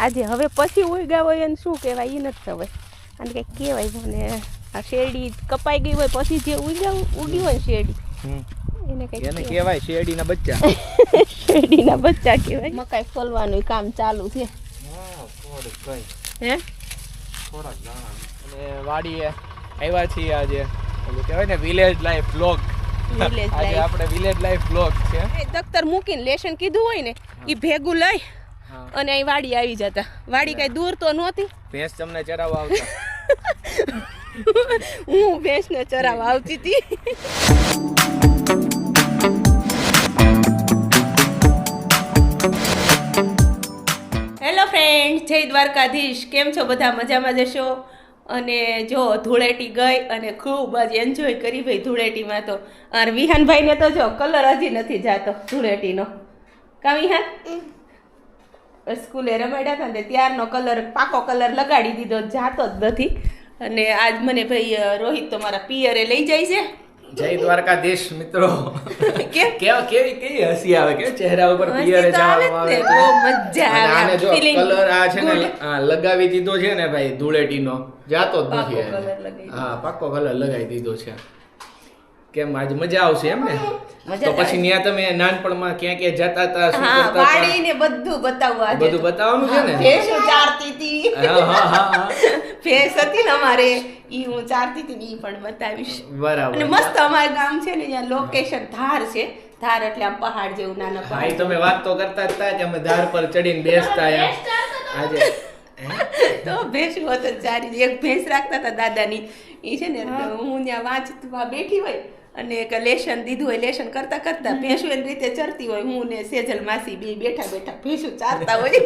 આજે હવે પછી ઉગ્યા હોય એને શું કહેવાય? એ નથી ખબર. અને કંઈક કહેવાય મને આ શેરડી કપાઈ ગઈ હોય પછી જે ઉગ્યા ઉગી હોય શેરડી એને કંઈક એને કહેવાય. શેરડીના બચ્ચા. શેરડીના બચ્ચા કહેવાય. મકાઈ ફોલવાનું કામ ચાલુ છે. હે અને વાડીએ આવ્યા છીએ આજે. ઓલું કહેવાય ને વિલેજ લાઈફ બ્લોગ આજે આપણે વિલેજ લાઈફ બ્લોગ છે. દફતર મૂકીને લેશન કીધું હોય ને એ ભેગું લઈ. અને અહીં વાડી આવી જતા. વાડી કઈ દૂર તો નહોતી? ભેંસ તમને ચરાવવા આવતા. હું ભેંસને ચરાવવા આવતી હતી. હેલો ફ્રેન્ડ જય દ્વારકાધીશ. કેમ છો બધા? મજામાં જશો? અને જો ધૂળેટી ગઈ અને ખૂબ જ એન્જોય કરી ભાઈ ધૂળેટીમાં તો. અને વિહાનભાઈને તો જો કલર હજી નથી જાતો ધૂળેટીનો. કા વિહાન? સ્કૂલે રમાડ્યા હતા ને ત્યારનો કલર પાકો કલર લગાડી દીધો જાતો જ નથી. અને આજ મને ભાઈ રોહિત તો મારા પિયરે લઈ જાય છે. જય દ્વારકાધીશ મિત્રો. કેમ? કેવા કેવી કેવી હસી આવે કે ચહેરા ઉપર પિયરે આવે ને, બહુ મજા આવે, આને જો કલર આ છે ને લગાવી દીધો છે ને ભાઈ ધૂળેટીનો. જાતો જ નથી. હા પાકો કલર લગાવી દીધો છે. કેમ આજ મજા આવશે એમ ને? તો પછી ન્યા તમે નાનપણમાં ક્યાં ક્યાં જતા હતા શું કરતા હતા? વાડીને બધું બતાવવા આજે. બધું બતાવવાનું છે ને? ભેંસો ચારતી હતી. હા હા હા હા. ભેંસ હતી ને અમારે ઈ હું ચારતી હતી ને ઈ પણ બતાવીશ. બરાબર. અને મસ્ત અમારું ગામ છે ને જ્યાં લોકેશન ધાર છે. ધાર એટલે આમ પહાડ જેવું નાના હા એ પહાડ. તમે વાત તો કરતા હતા કે અમે ધાર પર ચડીને બેસતા આજે તો ભેંસ હતું ચારી. એક ભેંસ રાખતા હતા દાદાની. ઈ છે ને હું ત્યાં વાંચવા બેઠી હોય અને એક લેશન દીધું હોય લેશન કરતા કરતા ભેંસું એની રીતે ચરતી હોય. હું ને સેજલ માસી બે બેઠા બેઠા ભેંસું ચારતા હોય.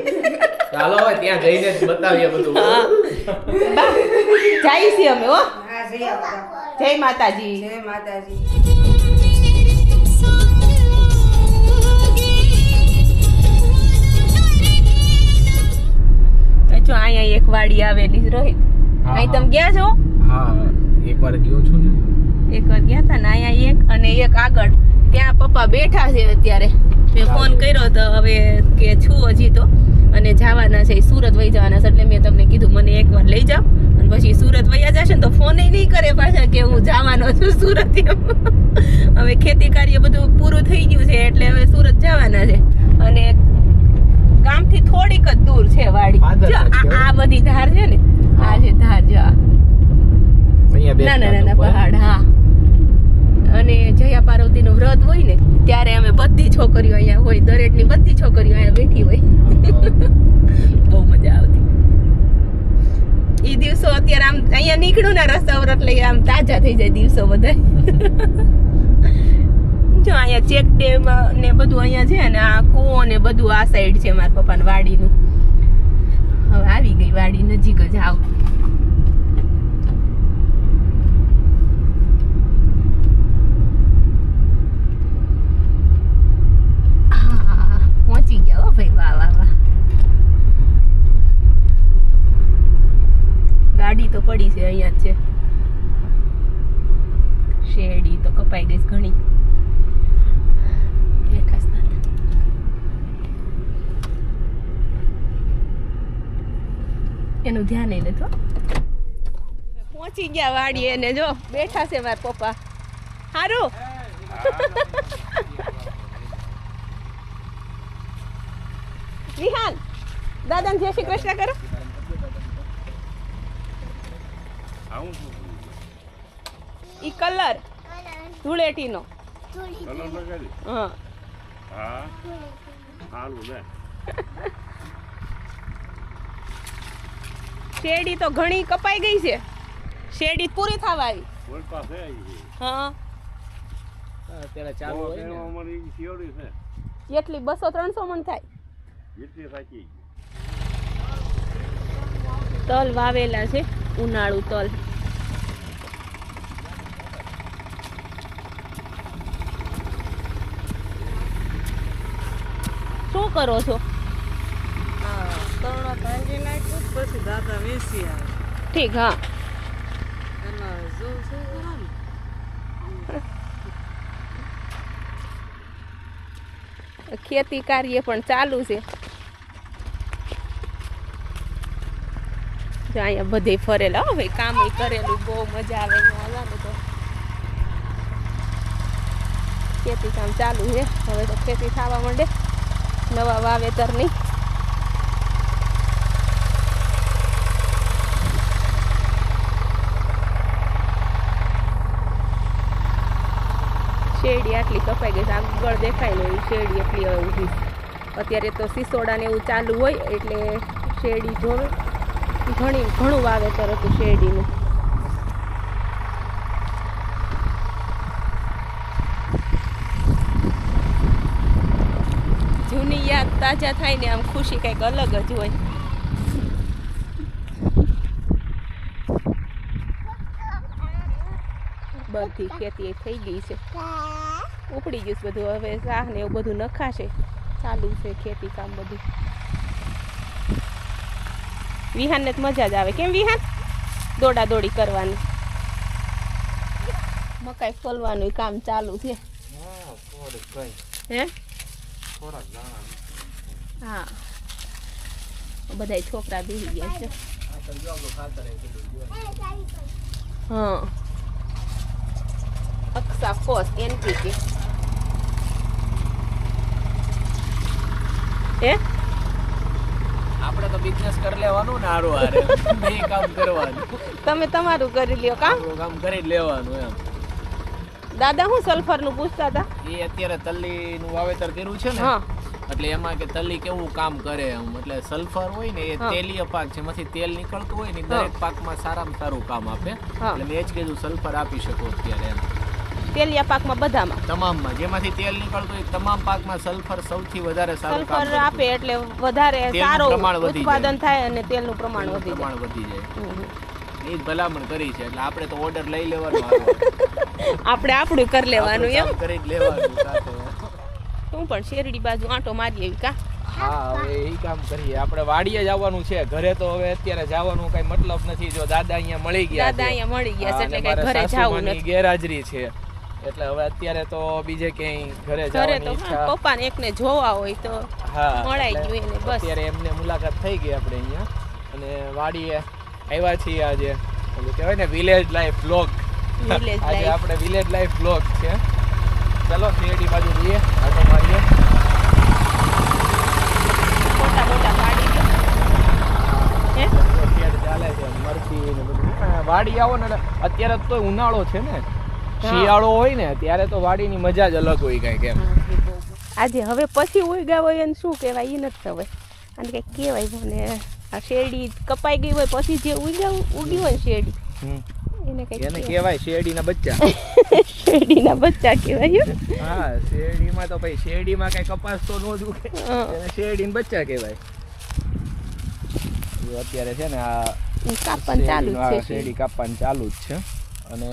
ચાલો હોય ત્યાં જઈને જ બતાવીએ બધું. હા. બા જાય છે અમે હો. જય માતાજી. જય માતાજી. જો અહીંયા એક વાડી આવેલી રોહિત અહીં તમે ગયા છો? હા એકવાર ગયો છું ને. એક વાર ગયા હતા ને અહીંયા એક અને એક આગળ. ત્યાં પપ્પા બેઠા છે અત્યારે. મેં ફોન કર્યો તો હવે કે છું હજી તો. અને જવાના છે સુરત વહી જવાના છે. એટલે મેં તમને કીધું મને એકવાર લઈ જાઓ. અને પછી સુરત વયા જશે ને તો ફોન નહીં કરે પાછા કે હું જવાનો છું સુરત હવે ખેતી કાર્ય બધું પૂરું થઈ ગયું છે એટલે હવે સુરત જવાના છે. અને ગામથી થોડીક જ દૂર છે વાડી. આ બધી ધાર છે ને આ જે ધાર જો. ના ના નાના પહાડ હા. અને જયા પાર્વતીનું વ્રત હોય ને ત્યારે અમે બધી છોકરીઓ અહીંયા હોય દરેકની બધી છોકરીઓ અહીંયા બેઠી હોય. બહુ મજા આવતી. એ દિવસો અત્યારે આમ અહીંયા નીકળું ને રસ્તા વ્રત એટલે આમ તાજા થઈ જાય દિવસો બધા. જો અહીંયા ચેક ડેમ ને બધું અહીંયા છે ને આ કૂવો ને બધું આ સાઈડ છે મારા પપ્પાની વાડીનું. હવે આવી ગઈ વાડી નજીક જ આવ હા, પહોંચી ગયા હો ભાઈ વાહ વાહ વાહ ગાડી તો પડી છે અહીંયા જ છે શેરડી તો કપાઈ ગઈ છે ઘણી બેઠા જ નથી. એનું ધ્યાન નહીં લેતો પહોંચી ગયા વાડી એને જો બેઠા છે મારા પપ્પા. હારું? વિહાન દાદાને જય શ્રી કૃષ્ણ કરો. ઈ કલર ધૂળેટીનો. કલર લગાડી. હા. હા. સારું ને શેરડી તો ઘણી કપાઈ ગઈ છે. શેરડી પૂરી થવા આવી. હા અત્યારે ચાલુ હોય એટલી બસો ત્રણસો મણ થાય. તલ વાવેલા છે ઉનાળુ તલ. શું કરો છો? હા તરણા ભાંગી નાખ્યું. પછી દાદા વેસી આવે. ઠીક હા. ખેતી કાર્ય પણ ચાલુ છે. અહીંયા બધે ફરેલા હો ભાઈ કામ કરેલું બહુ મજા આવે આવવાનું તો. ખેતી કામ ચાલુ છે. હવે તો ખેતી થવા માંડે. નવા વાવેતરની. શેરડી આટલી કપાઈ ગઈ છે. આગળ દેખાય ને એવી શેરડી એટલી ઊભી. અત્યારે તો સિસોડા ને એવું ચાલુ હોય એટલે શેરડી જોવે. ઘણી ઘણું વાવેતર હતું શેરડીનું. જૂની યાદ તાજા થાય ને આમ ખુશી કંઈક અલગ જ હોય. બધી ખેતી થઈ ગઈ છે. ઉપડી ગયું છે બધું. હવે શાહ ને એવું બધું નખાશે. ચાલુ છે ખેતી કામ બધું. વિહાનને તો મજા જ આવે. કેમ વિહાન? દોડા દોડી કરવાની. મકાઈ ફોલવાનું કામ ચાલુ છે. હે? હા. બધા છોકરા બેસી ગયા છે. હા. અક્ષા course, NPK. હે? આપણે તો બિઝનેસ કરી લેવાનું ને હારું હારે. બે કામ કરવાનું. તમે તમારું કરી લ્યો કામ કામ કરી લેવાનું એમ. દાદા હું સલ્ફરનું પૂછતા હતા? એ અત્યારે તલ્લીનું વાવેતર કર્યું છે ને એટલે એમાં કે તલ્લી કેવું કામ કરે એમ. એટલે સલ્ફર હોય ને એ તેલીય પાક છે એમાંથી તેલ નીકળતું હોય ને દરેક પાકમાં સારામાં સારું કામ આપે. એટલે મેં જ કીધું સલ્ફર આપી શકો અત્યારે એમ. તેલિયા પાકમાં બધામાં. તમામમાં. જેમાંથી તેલ નીકળતું હોય તમામ પાકમાં સલ્ફર સૌથી વધારે સારું સલ્ફર આપે એટલે વધારે સારું ઉત્પાદન થાય અને તેલનું પ્રમાણ વધી જાય. વધી જાય. એ જ ભલામણ કરી છે. એટલે આપણે તો ઓર્ડર લઈ લેવાનો આપણે આપણું કરી લેવાનું એમ. કરી લેવાનું. હું પણ શેરડી બાજુ આંટો મારી કા. હા હવે એ કામ કરીએ. આપણે વાડીએ જવાનું છે. ઘરે તો હવે અત્યારે જવાનું કઈ મતલબ નથી. જો દાદા અહીંયા મળી ગયા દાદા અહીંયા મળી ગયા છે એટલે કઈ ઘરે જવું નથી. ગેરહાજરી છે. એટલે હવે અત્યારે તો બીજે ક્યાંય ઘરે ઘરે જવાની ઈચ્છા. પપ્પાને એકને જોવા હોય તો હા મળાઈ એટલે ગયું એને બસ. અત્યારે એમને મુલાકાત થઈ ગઈ આપણે અહીંયા. અને વાડીએ આવ્યા છીએ આજે ઓલું કહેવાય ને વિલેજ લાઈફ બ્લોગ Village આજે life. આપણે વિલેજ લાઈફ બ્લોગ છે. ચલો શેરડી બાજુ જઈએ આટો મારીએ. મોટા મોટા પાડી દો હે? અત્યારે ચાલે છે મરચી ને બધું. આ વાડી આવો ને એટલે અત્યારે તો ઉનાળો છે ને. શિયાળો હોય ને ત્યારે તો વાડીની મજા જ અલગ હોય કઈ કેમ આજે હવે પછી ઉગ્યા હોય એને શું કહેવાય એ નથી ખબર. અને કંઈક કહેવાય મને આ શેરડી કપાઈ ગઈ હોય પછી જે ઉગ્યા ઉગી હોય શેરડી. એને કંઈક એને કહેવાય. શેરડીના બચ્ચા. શેરડીના બચ્ચા કહેવાય હો. શેરડીમાં તો ભાઈ શેરડીમાં કઈ કપાસ તો નો જ ઉગે. એને શેરડીના બચ્ચા કહેવાય. અત્યારે છે ને આ કાપવાનું ચાલુ છે. શેરડી કાપવાનું ચાલુ જ છે. અને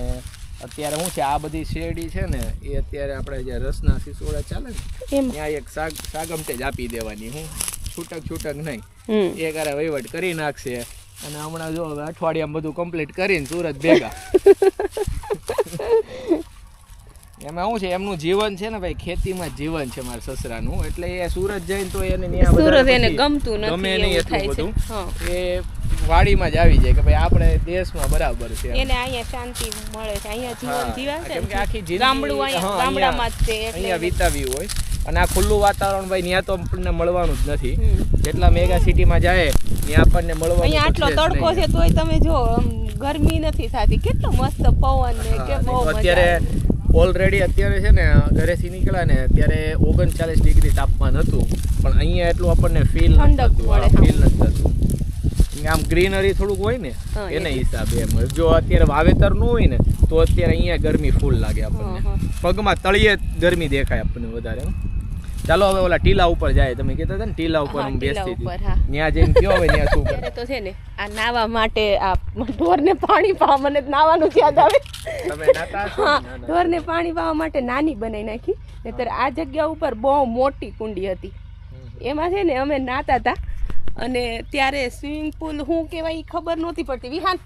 અત્યારે શું છે? આ બધી શેરડી છે ને એ અત્યારે આપણે જે રસના સિસોડા ચાલે ને ત્યાં એક સાગ સાગમટે જ આપી દેવાની. હું છૂટક છૂટક નહીં. એ કરે વહીવટ કરી નાખશે. અને હમણાં જો હવે અઠવાડિયામાં બધું કમ્પ્લીટ કરીને સુરત ભેગા. એમાં શું છે? એમનું જીવન છે ને ભાઈ ખેતીમાં જીવન છે મારા સસરાનું. એટલે એ સુરત જઈને તો એને સુરત એને ગમતું ગમે નહીં એટલું બધું. એ વાડીમાં જ આવી જાય કે ભાઈ આપણે દેશમાં બરાબર છે એને અહીંયા શાંતિ મળે છે. અહીંયા જીવન જીવાશે કેમ કે આખી ગામડું અહીંયા ગામડામાં જ છે અહીંયા વિતાવ્યું હોય. અને આ ખુલ્લું વાતાવરણ ભાઈ ત્યાં તો આપણને મળવાનું જ નથી. જેટલા મેગા સિટીમાં જાય ત્યાં આપણને મળવાનું અહીંયા આટલો તડકો છે તોય તમે જો ગરમી નથી થતી. કેટલો મસ્ત પવન ને કે બહુ અત્યારે ઓલરેડી અત્યારે છે ને ઘરેથી નીકળ્યા ને ત્યારે ઓગણચાલીસ ડિગ્રી તાપમાન હતું. પણ અહીંયા એટલું આપણને ફીલ ઠંડક નથી થતું ફીલ નથી થતું. આમ ગ્રીનરી થોડુંક હોય ને એને હિસાબે એમ જો અત્યારે વાવેતરનું હોય ને તો અત્યારે અહીંયા ગરમી ફૂલ લાગે આપણને. પગમાં તળિયે ગરમી દેખાય આપણને વધારે ચાલો હવે ઓલા ટીલા ઉપર જાય. તમે કહેતા હતા ને ટીલા ઉપર હા, હું બેસતી હતી. ત્યાં જઈને કયો હવે ત્યાં શું કરે તો છે ને આ નાવા માટે આ ઢોરને પાણી પાવા મને નાવાનું યાદ આવે. તમે નાતા હા. ઢોરને પાણી પાવા માટે નાની બનાવી નાખી. નહીતર આ જગ્યા ઉપર બહુ મોટી કુંડી હતી. એમાં છે ને અમે નાતા હતા. અને ત્યારે સ્વિમિંગ પુલ શું કહેવાય ઈ ખબર નહોતી પડતી. વિહાન,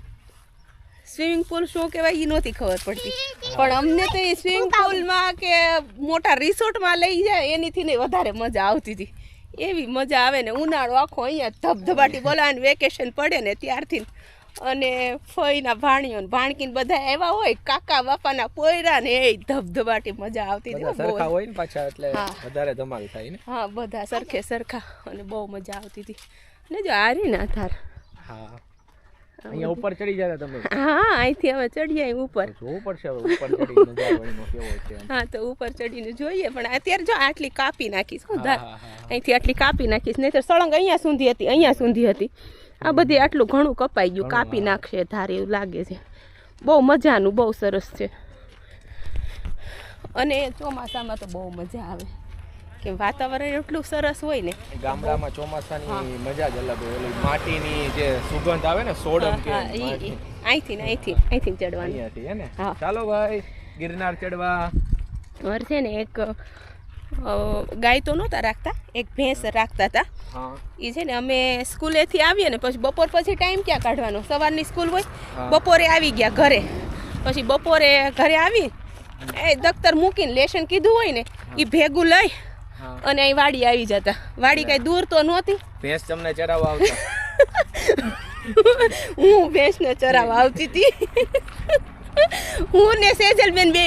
સ્વિમિંગ પુલ શું કહેવાય એ નહોતી ખબર પડતી. પણ અમને તો એ સ્વિમિંગ પુલમાં કે મોટા રિસોર્ટમાં લઈ જાય એનીથી ને વધારે મજા આવતી હતી. એવી મજા આવે ને ઉનાળો આખો અહીંયા ધબધબાટી બોલાવે વેકેશન પડે ને ત્યારથી અને ફઈના ભાણીઓ ભાણકીને બધા એવા હોય કાકા બાપાના પોયરા ને એ ધબધબાટી મજા આવતી હતી. સરખા હોય ને પાછા એટલે વધારે ધમાલ થાય ને? હા બધા સરખે સરખા અને બહુ મજા આવતી હતી. ને જો હારી ના થાર હા. અહીંયા ઉપર ચડી જતા તમે? હા અહીંથી હવે ચડીએ અહીં ઉપર. જોવું પડશે હવે ઉપર ચડી નજારો કેવો છે એમ. હા તો ઉપર ચડીને જોઈએ પણ અત્યારે જો આટલી કાપી નાખીશ હું ધાર. અહીંથી આટલી કાપી નાખીશ નહીં તો સળંગ અહીંયા સુધી હતી અહીંયા સુધી હતી. આ બધી આટલું ઘણું કપાઈ ગયું કાપી નાખશે ધારે એવું લાગે છે. બહુ મજાનું બહુ સરસ છે. અને ચોમાસામાં તો બહુ મજા આવે. કે વાતાવરણ એટલું સરસ હોય ને. ગામડામાં ચોમાસાની મજા જ અલગ હોય. ઓલી માટીની જે સુગંધ આવે ને સોડમ કે. અહીંથી ને અહીંથી અહીંથી ચડવાની. હતી હે ને? ચાલો ભાઈ ગિરનાર ચડવા. વર છે ને એક ગાય તો નહોતા રાખતા એક ભેંસ રાખતા હતા. એ છે ને અમે સ્કૂલેથી આવીએ ને પછી બપોર પછી ટાઈમ ક્યાં કાઢવાનો? સવારની સ્કૂલ હોય બપોરે આવી ગયા ઘરે. પછી બપોરે ઘરે આવી એ દફતર મૂકીને લેશન કીધું હોય ને એ ભેગું લઈ અને અહીં વાડી આવી જતા. વાડી કાંઈ દૂર તો નહોતી. ભેંસ તમને ચરાવવા આવતા? હું ભેંસને ચરાવવા આવતી હતી. હું ને સેજલબેન બે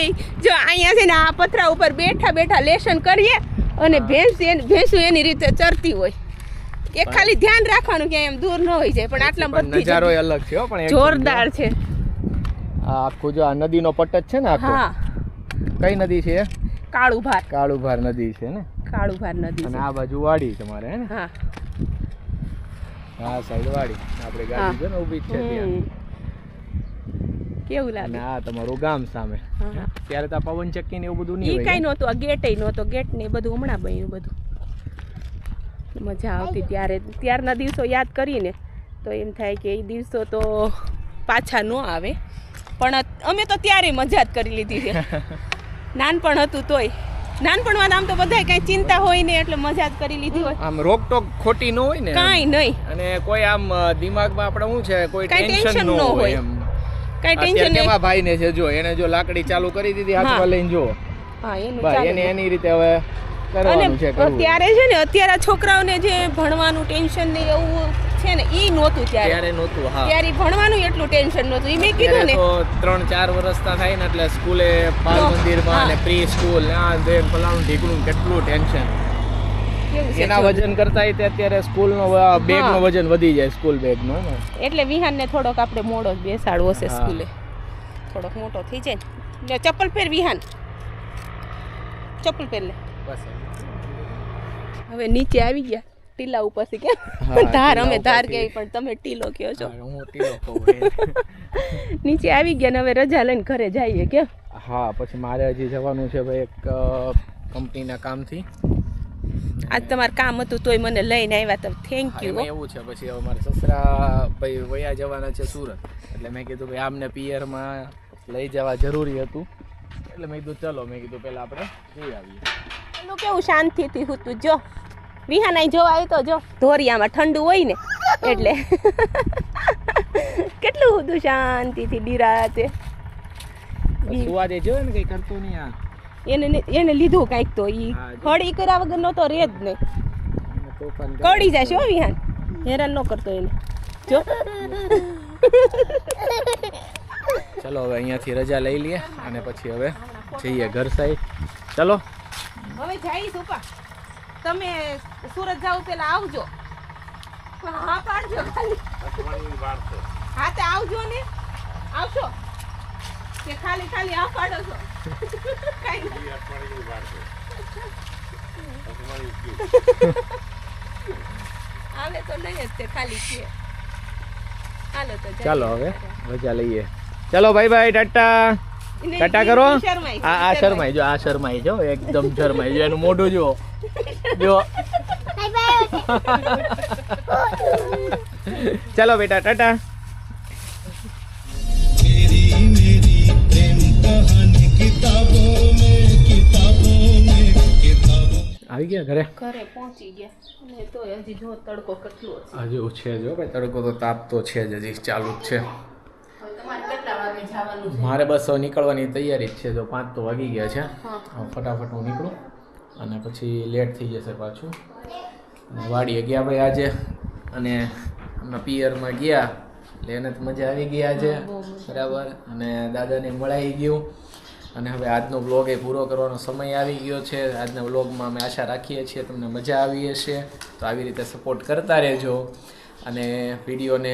જો અહીંયા છે ને આ પથરા ઉપર બેઠા બેઠા લેસન કરીએ અને ભેંસ ભેંસું એની રીતે ચરતી હોય. કે ખાલી ધ્યાન રાખવાનું કે એમ દૂર ન હોય જાય પણ આટલા બધી નજારો અલગ છે પણ જોરદાર છે. આ આખું જો આ નદીનો પટ્ટ જ છે ને આખો? હા. કઈ નદી છે કાળુભાર. કાળુભાર નદી છે ને? કાળુભાર નદી અને આ બાજુ વાડી તમારે હે ને? હા. હા સાઈડ વાડી. આપણે ગાડી છે ને ઊભી છે ત્યાં. કેવું લાગે? ના તમારું ગામ સામે. ત્યારે તો પવન ચક્કી ને એવું બધું નહીં કાંઈ નહોતું આ ગેટ નહોતો. ગેટ ને બધું હમણાં બન્યું બધું. મજા આવતી ત્યારે. ત્યારના દિવસો યાદ કરીને તો એમ થાય કે એ દિવસો તો પાછા ન આવે. પણ અમે તો ત્યારે મજા જ કરી લીધી છે. નાનપણ હતું તોય. નાનપણમાં આમ તો બધાય કઈ ચિંતા હોય ને એટલે મજા જ કરી લીધી હોય. આમ રોકટોક ખોટી ન હોય ને કાંઈ નહીં. અને કોઈ આમ દિમાગમાં આપણે શું છે કોઈ ટેન્શન ન હોય. એમ. કાંઈ અત્યારે ટેન્શન નહીં. કેવા ભાઈ ને છે જો એને જો લાકડી ચાલુ કરી દીધી હાથમાં લઈને જો. હા એનું ચાલે. એને એની રીતે હવે કરવાનું છે કરવું. ત્યારે છે ને અત્યારે છોકરાઓને જે ભણવાનું ટેન્શન ને એવું છે ને ઈ નહોતું ત્યારે. ત્યારે નહોતું હા. ત્યારે ભણવાનું એટલું ટેન્શન નહોતું. ઈ મેં કીધું ને. તો ત્રણ ચાર વર્ષના થાય ને એટલે સ્કૂલે બાલ મંદિરમાં. ને પ્રી સ્કૂલ આ તે ફલાણું ઢીકણું કેટલું ટેન્શન એના. વજન કરતા તે અત્યારે સ્કૂલનો બેગ નો વજન વધી જાય સ્કૂલ બેગ નો ને એટલે વિહાનને થોડોક આપણે મોડો જ બેસાડવો છે સ્કૂલે. થોડોક મોટો થઈ જાય ને. ચપ્પલ પહેર વિહાન. ચપ્પલ પહેર લે. બસ હવે નીચે આવી ગયા. ટીલા ઉપરથી કે ધાર અમે ધાર ઉપરથી. પણ તમે ટીલો કહો છો. હા, હું ટીલો કહું નીચે આવી ગયા ને હવે રજા લઈને ઘરે જઈએ કે હા પછી મારે હજી જવાનું છે ભાઈ એક કંપનીના કામથી. આજ તમારું કામ હતું તોય મને લઈને આવ્યા તો થેન્ક યુ એવું છે પછી હવે મારા સસરા ભાઈ વયા જવાના છે સુરત. એટલે મેં કીધું ભાઈ આમને પિયરમાં લઈ જવા જરૂરી હતું. એટલે મેં કીધું ચલો મેં કીધું પહેલા આપણે જઈ આવીએ. પેલું કેવું શાંતિથી હતું જો. વિહાના જોવા આવ્યો તો જો ધોરિયામાં ઠંડુ હોય ને એટલે. કેટલું હતું શાંતિથી બિરાતે સુવા દેજો ને કઈ કરતો નહીં આ? એને એને લીધું કાંઈક તો. ઈ. ખડી કર્યા વગર નો તો રે જ નહીં કરે. કડી જાય હો વિહાન. હેરાન ન કરતો એને. જો. ચલો હવે અહીંયાથી રજા લઈ લઈએ અને પછી હવે જઈએ ઘર સાઈડ ચલો. હવે જઈશ ઉપા તમે સુરત જાવ પેલા આવજો. હા પાડજો ખાલી. હા તે આવજો ને. આવશો? કે ખાલી ખાલી આ પાડો છો. કાંઈ. આવે તો નહીં જ તે ખાલી છે હાલો તો ચાલો હવે મજા લઈએ. ચાલો ભાઈ ભાઈ ટાટા. ટાટા કરો. આ આ શરમાઈ જો આ શરમાઈ જો એકદમ શરમાઈ જો એનું મોઢું જો. જો ચાલો બેટા ટાટા. આવી ગયા ઘરે? ઘરે પહોંચી ગયા. અને તો હજી જો તડકો કેટલો છે. હજુ છે જો ભાઈ તડકો તો તાપ તો છે જ હજી ચાલુ જ છે. મારે બસ નીકળવાની તૈયારી જ છે જો પાંચ તો વાગી ગયા છે. હા. ફટાફટ હું નીકળું અને પછી લેટ થઈ જશે પાછું. વાડીએ ગયા ભાઈ આજે અને અમે પિયરમાં ગયા. એટલે એને તો મજા આવી ગઈ આજે. બરાબર. અને દાદાને મળાઈ ગયું. અને હવે આજનો બ્લોગ એ પૂરો કરવાનો સમય આવી ગયો છે. આજના બ્લોગમાં અમે આશા રાખીએ છીએ તમને મજા આવી હશે. તો આવી રીતે સપોર્ટ કરતા રહેજો અને વિડીયોને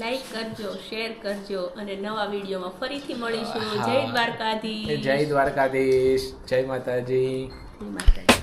લાઈક કરજો શેર કરજો અને નવા વિડીયોમાં ફરીથી મળીશું. જય દ્વારકાધીશ. જય દ્વારકાધીશ. જય માતાજી. જય માતાજી.